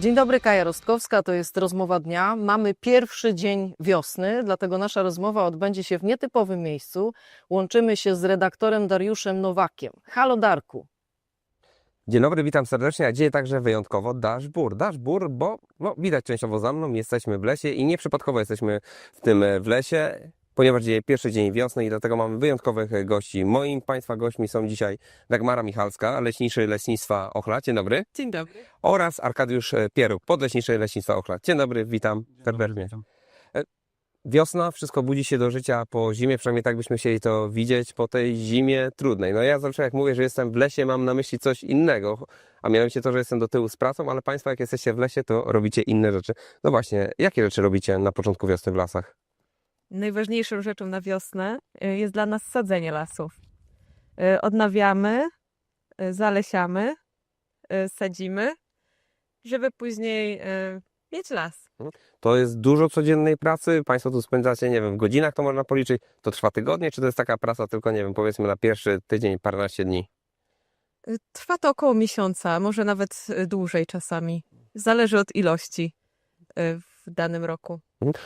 Dzień dobry, Kaja Rostkowska, to jest rozmowa dnia. Mamy pierwszy dzień wiosny, dlatego nasza rozmowa odbędzie się w nietypowym miejscu. Łączymy się z redaktorem Dariuszem Nowakiem. Halo Darku. Dzień dobry, witam serdecznie, a dzieje także wyjątkowo Dashbur. Dashbur, bo no, widać częściowo za mną, jesteśmy w lesie i nieprzypadkowo jesteśmy w tym e, w lesie, ponieważ dzieje pierwszy dzień wiosny i dlatego mamy wyjątkowych e, gości. Moim Państwa gośćmi są dzisiaj Dagmara Michalska, leśniczy Leśnictwa Ochla, dzień dobry, Dzień dobry. oraz Arkadiusz e, Pieruk, podleśniczy Leśnictwa Ochla. Dzień dobry, witam serdecznie. Witam. Wiosna, wszystko budzi się do życia po zimie, przynajmniej tak byśmy chcieli to widzieć, po tej zimie trudnej. No ja zawsze jak mówię, że jestem w lesie, mam na myśli coś innego, a mianowicie to, że jestem do tyłu z pracą, ale Państwo jak jesteście w lesie, to robicie inne rzeczy. No właśnie, jakie rzeczy robicie na początku wiosny w lasach? Najważniejszą rzeczą na wiosnę y, jest dla nas sadzenie lasów. Y, Odnawiamy, y, zalesiamy, sadzimy, żeby później mieć las. To jest dużo codziennej pracy, Państwo tu spędzacie, nie wiem, w godzinach to można policzyć, to trwa tygodnie, czy to jest taka praca tylko, nie wiem, powiedzmy na pierwszy tydzień, paręnaście dni? Trwa to około miesiąca, może nawet dłużej czasami. Zależy od ilości w danym roku.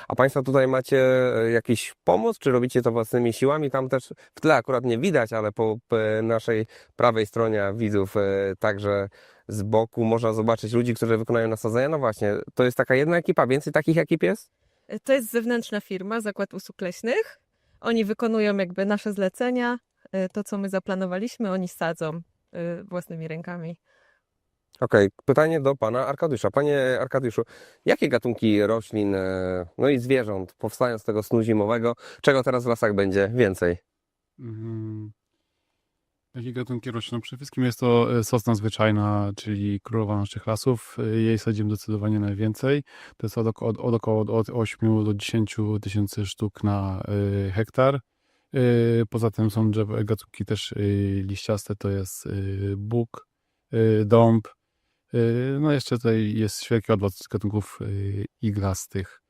A Państwo tutaj macie e, jakiś pomoc, czy robicie to własnymi siłami? Tam też w tle akurat nie widać, ale po naszej prawej stronie widzów e, także z boku można zobaczyć ludzi, którzy wykonają nasadzenia. No właśnie, to jest taka jedna ekipa, więcej takich ekip jest? Y, To jest zewnętrzna firma, Zakład Usług Leśnych. Oni wykonują jakby nasze zlecenia, to co my zaplanowaliśmy, oni sadzą własnymi rękami. Okej, pytanie do pana Arkadiusza. Panie Arkadiuszu, jakie gatunki roślin, e, no i zwierząt powstają z tego snu zimowego? Czego teraz w lasach będzie więcej? Mhm. Jakie gatunki roślin? No Przede wszystkim jest to e, sosna zwyczajna, czyli królowa naszych lasów. E, Jej sadzimy zdecydowanie najwięcej. To jest od, od, od około od 8 do 10 tysięcy sztuk na e, hektar. E, Poza tym są gatunki też e, liściaste, to jest e, bóg, e, dąb. E, No jeszcze tutaj jest wielki z gatunków e, iglastych.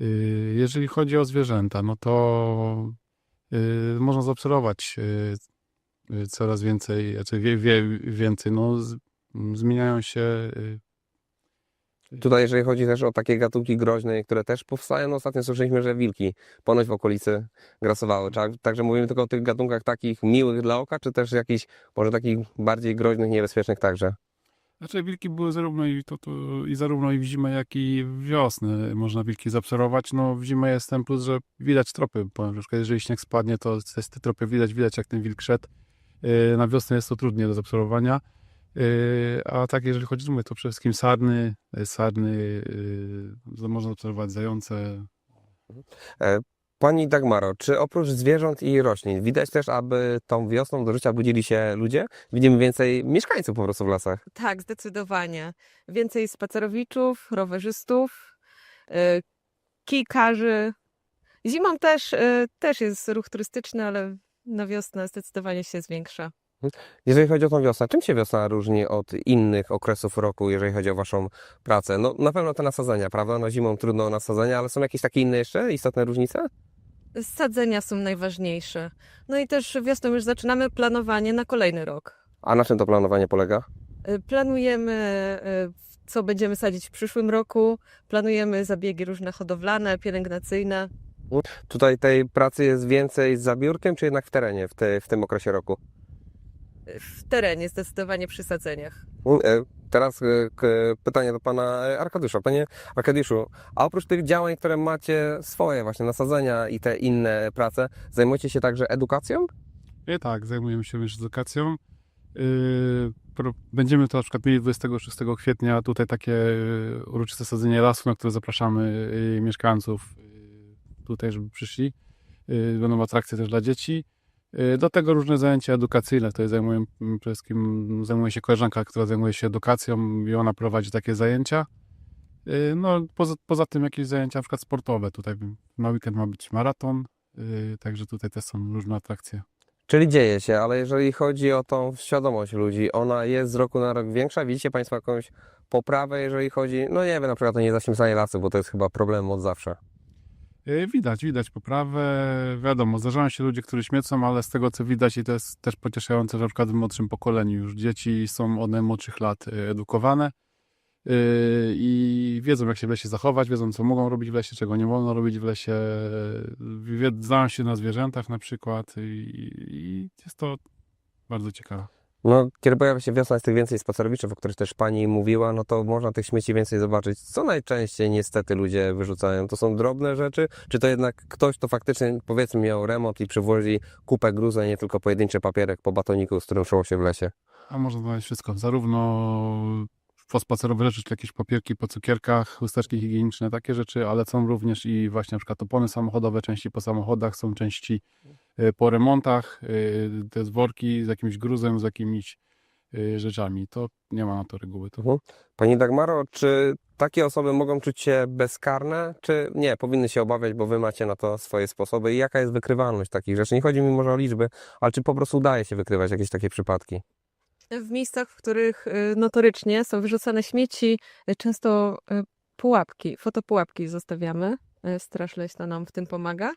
E, Jeżeli chodzi o zwierzęta, no to y, można zaobserwować y, y, coraz więcej, znaczy wie, wie, więcej, no zmieniają się y, Tutaj, jeżeli chodzi też o takie gatunki groźne, które też powstają, no ostatnio słyszeliśmy, że wilki ponoć w okolicy grasowały. Tak- Także mówimy tylko o tych gatunkach takich miłych dla oka, czy też jakichś może takich bardziej groźnych, niebezpiecznych także? Znaczy wilki były zarówno i, to, to, i zarówno i w zimę, jak i w wiosnę można wilki zaobserwować. No w zimę jest ten plus, że widać tropy, bo na jeżeli śnieg spadnie, to te tropy widać, widać jak ten wilk szedł. Yy, Na wiosnę jest to trudniej do zaobserwowania. Yy, A tak, jeżeli chodzi, mówię, to przede wszystkim sarny, sarny, yy, można obserwować zające, E, Pani Dagmaro, czy oprócz zwierząt i roślin widać też, aby tą wiosną do życia budzili się ludzie? Widzimy więcej mieszkańców po prostu w lasach. Tak, zdecydowanie. Więcej spacerowiczów, rowerzystów, y, kijkarzy. Zimą też, y, też jest ruch turystyczny, ale na wiosnę zdecydowanie się zwiększa. Jeżeli chodzi o tą wiosnę, czym się wiosna różni od innych okresów roku, jeżeli chodzi o Waszą pracę? No na pewno te nasadzenia, prawda? No zimą trudno o nasadzenia, ale są jakieś takie inne jeszcze istotne różnice? Sadzenia są najważniejsze. No i też wiosną już zaczynamy planowanie na kolejny rok. A na czym to planowanie polega? Y, Planujemy, y, co będziemy sadzić w przyszłym roku. Planujemy zabiegi różne hodowlane, pielęgnacyjne. Tutaj tej pracy jest więcej za biurkiem, czy jednak w terenie w, te, w tym okresie roku? W terenie zdecydowanie przy sadzeniach. E, Teraz e, pytanie do pana e, Arkadiusza. Panie Arkadiuszu, a oprócz tych działań, które macie swoje, właśnie nasadzenia i te inne prace, zajmujecie się także edukacją? I tak, zajmujemy się już edukacją. Będziemy to na przykład mieli 26 kwietnia tutaj takie uroczyste sadzenie lasu, na które zapraszamy mieszkańców tutaj, żeby przyszli. Będą atrakcje też dla dzieci. Yy, Do tego różne zajęcia edukacyjne. Tutaj zajmuję, mm, przede wszystkim zajmuje się koleżanka, która zajmuje się edukacją i ona prowadzi takie zajęcia. Yy, No, poza, poza tym jakieś zajęcia na przykład sportowe. Tutaj na weekend ma być maraton, yy, także tutaj też są różne atrakcje. Czyli dzieje się, ale jeżeli chodzi o tą świadomość ludzi, ona jest z roku na rok większa? Widzicie Państwo jakąś poprawę, jeżeli chodzi, no nie wiem, na przykład o niezaśmiecanie lasów, bo to jest chyba problem od zawsze. E, Widać, widać poprawę. Wiadomo, zdarzają się ludzie, którzy śmiecą, ale z tego co widać i to jest też pocieszające, że na przykład w młodszym pokoleniu już dzieci są od najmłodszych lat e, edukowane. yy, i wiedzą, jak się w lesie zachować, wiedzą, co mogą robić w lesie, czego nie wolno robić w lesie, znają się na zwierzętach na przykład i, i jest to bardzo ciekawe. No, kiedy pojawia się wiosna, jest tych więcej spacerowiczów, o których też pani mówiła, no to można tych śmieci więcej zobaczyć. Co najczęściej niestety ludzie wyrzucają? To są drobne rzeczy? Czy to jednak ktoś, kto faktycznie powiedzmy miał remont i przywozi kupę a nie tylko pojedynczy papierek po batoniku, z którym szło się w lesie? A można znaleźć wszystko, zarówno pospacerowe rzeczy, czyli jakieś papierki po cukierkach, chusteczki higieniczne, takie rzeczy, ale są również i właśnie na przykład opony samochodowe, części po samochodach, są części y, po remontach, y, te worki z jakimś gruzem, z jakimiś y, rzeczami. To nie ma na to reguły. To Mhm. Pani Dagmaro, czy takie osoby mogą czuć się bezkarne, czy nie, powinny się obawiać, bo wy macie na to swoje sposoby i jaka jest wykrywalność takich rzeczy? Nie chodzi mi może o liczby, ale czy po prostu udaje się wykrywać jakieś takie przypadki? W miejscach, w których y, notorycznie są wyrzucane śmieci, y, często y, pułapki, fotopułapki zostawiamy. Straż Leśna nam w tym pomaga.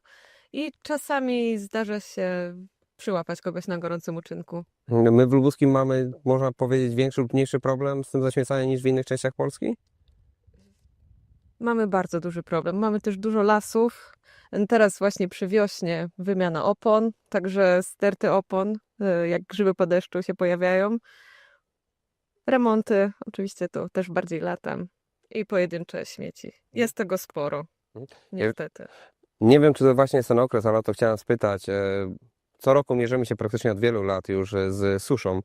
I czasami zdarza się przyłapać kogoś na gorącym uczynku. My w Lubuskim mamy, można powiedzieć, większy lub mniejszy problem z tym zaśmiecaniem niż w innych częściach Polski? Mamy bardzo duży problem. Mamy też dużo lasów. Teraz właśnie przy wiośnie wymiana opon, także sterty opon, jak grzyby po deszczu się pojawiają. Remonty, oczywiście to też bardziej latem. I pojedyncze śmieci. Jest tego sporo, Mhm. niestety. Nie wiem, czy to właśnie jest ten okres, ale o to chciałem spytać. E, Co roku mierzymy się praktycznie od wielu lat już e, z suszą.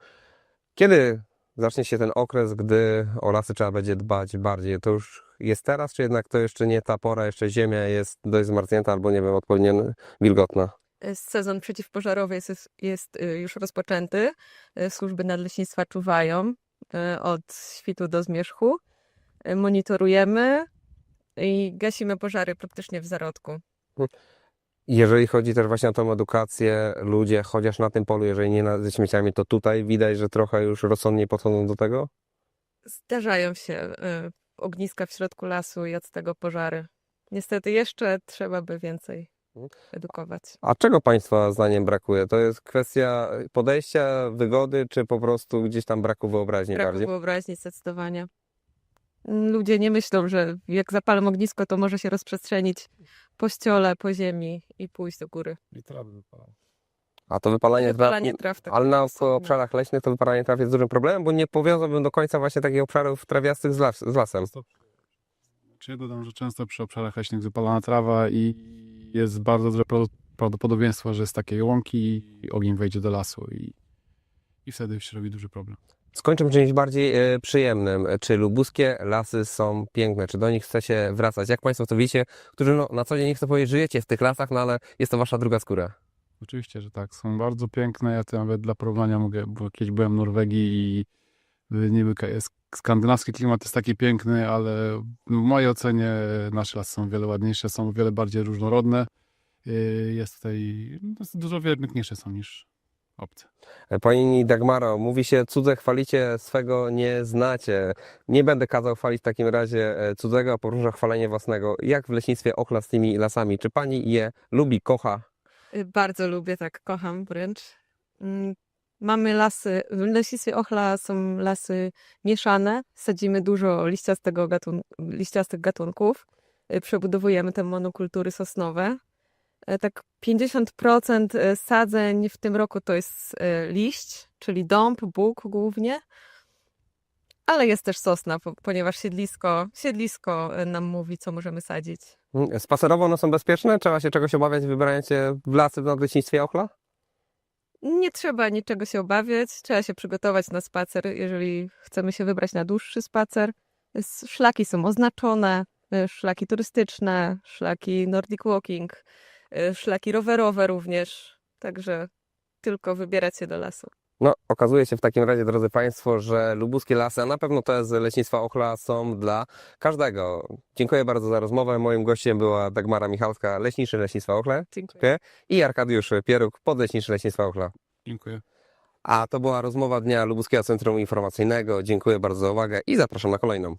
Kiedy zacznie się ten okres, gdy o lasy trzeba będzie dbać bardziej? To już jest teraz, czy jednak to jeszcze nie ta pora, jeszcze ziemia jest dość zmarznięta albo, nie wiem, odpowiednio wilgotna? Y, Sezon przeciwpożarowy jest, jest y, już rozpoczęty. Y, Służby nadleśnictwa czuwają od świtu do zmierzchu. Monitorujemy i gasimy pożary praktycznie w zarodku. Jeżeli chodzi też właśnie o tą edukację, ludzie, chociaż na tym polu, jeżeli nie na, ze śmieciami, to tutaj widać, że trochę już rozsądnie podchodzą do tego? Zdarzają się ogniska w środku lasu i od tego pożary. Niestety jeszcze trzeba by więcej. Edukować. A czego Państwa zdaniem brakuje? To jest kwestia podejścia, wygody, czy po prostu gdzieś tam braku wyobraźni Braku bardziej? wyobraźni zdecydowanie. Ludzie nie myślą, że jak zapalą ognisko, to może się rozprzestrzenić po ściole, po ziemi i pójść do góry. I trawy. A to wypalanie, Wypalanie traw, traw. tak ale na obszarach leśnych to wypalanie traw jest dużym problemem, bo nie powiązałbym do końca właśnie takich obszarów trawiastych z, las, z lasem. Czy ja dodam, że często przy obszarach leśnych wypalana trawa i jest bardzo duże pra- prawdopodobieństwo, że z takiej łąki ogień wejdzie do lasu i, i wtedy się robi duży problem. Skończę czymś bardziej e, przyjemnym. Czy lubuskie lasy są piękne? Czy do nich chce się wracać? Jak Państwo to widzicie, którzy no, na co dzień, nie chcę powiedzieć, żyjecie w tych lasach, no ale jest to Wasza druga skóra. Oczywiście, że tak. Są bardzo piękne. Ja to nawet dla porównania mogę, bo kiedyś byłem w Norwegii i y, niby jest, skandynawski klimat jest taki piękny, ale w mojej ocenie nasze lasy są o wiele ładniejsze, są o wiele bardziej różnorodne. Y, Jest tutaj, no, jest dużo piękniejsze są niż obce. E, Pani Dagmaro, mówi się cudze chwalicie, swego nie znacie. Nie będę kazał chwalić w takim razie e, cudzego, a poróża chwalenie własnego. Jak w leśnictwie Ochla z tymi lasami? Czy Pani je lubi, kocha? Y, Bardzo lubię, tak kocham wręcz. Mamy lasy, w leśnictwie Ochla są lasy mieszane, sadzimy dużo liściastych gatunków, Y, przebudowujemy te monokultury sosnowe. E, Tak 50% e, sadzeń w tym roku to jest e, liść, czyli dąb, bóg głównie, ale jest też sosna, po- ponieważ siedlisko, siedlisko nam mówi, co możemy sadzić. Mm, Spacerowo one są bezpieczne? Trzeba się czegoś obawiać, wybierając się w lasy w leśnictwie Ochla? Nie trzeba niczego się obawiać, trzeba się przygotować na spacer, jeżeli chcemy się wybrać na dłuższy spacer. Szlaki są oznaczone, y, szlaki turystyczne, szlaki Nordic Walking, y, szlaki rowerowe również, także tylko wybierać się do lasu. No, okazuje się w takim razie, drodzy Państwo, że lubuskie lasy, a na pewno te z leśnictwa Ochla są dla każdego. Dziękuję bardzo za rozmowę. Moim gościem była Dagmara Michalska, leśniczy leśnictwa Ochle Dziękuję. i Arkadiusz Pieruk, podleśniczy leśnictwa Ochla. Dziękuję. A to była rozmowa dnia Lubuskiego Centrum Informacyjnego. Dziękuję bardzo za uwagę i zapraszam na kolejną.